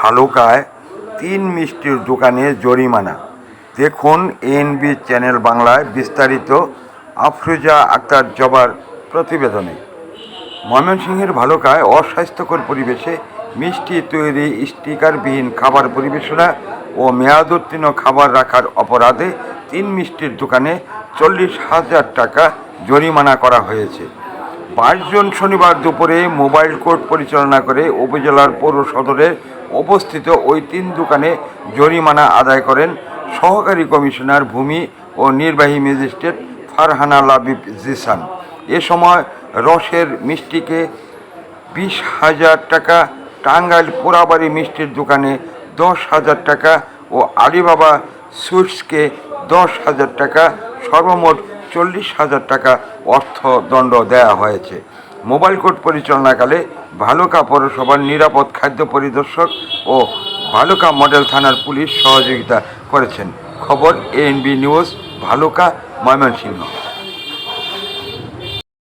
ভালুকায় তিন মিষ্টির দোকানে জরিমানা। দেখুন এনবি চ্যানেল বাংলায় বিস্তারিত আফরোজা আক্তার জবার প্রতিবেদনে। ময়মনসিংহের ভালুকায় অস্বাস্থ্যকর পরিবেশে মিষ্টি তৈরি স্টিকারবিহীন খাবার পরিবেশনা ও মেয়াদোত্তীর্ণ খাবার রাখার অপরাধে তিন মিষ্টির দোকানে চল্লিশ হাজার টাকা জরিমানা করা হয়েছে। বাইশ জন শনিবার দুপুরে মোবাইল কোর্ট পরিচালনা করে উপজেলার পৌর সদরে অবস্থিত ওই তিন দোকানে জরিমানা আদায় করেন সহকারী কমিশনার ভূমি ও নির্বাহী ম্যাজিস্ট্রেট ফারহানা লাবিব জিসান। এ সময় রসের মিষ্টিকে বিশ হাজার টাকা, টাঙ্গাইল পোড়াবাড়ি মিষ্টির দোকানে দশ হাজার টাকা ও আলিবাবা সুইটসকে দশ হাজার টাকা, সর্বমোট চল্লিশ হাজার টাকা অর্থদণ্ড দেয়া হয়েছে। মোবাইল কোর্ট পরিচালনাকালে ভালুকা পৌরসভার নিরাপদ খাদ্য পরিদর্শক ও ভালুকা মডেল থানার পুলিশ সহযোগিতা করেছেন। খবর এএনবি নিউজ, ভালুকা, ময়মনসিংহ।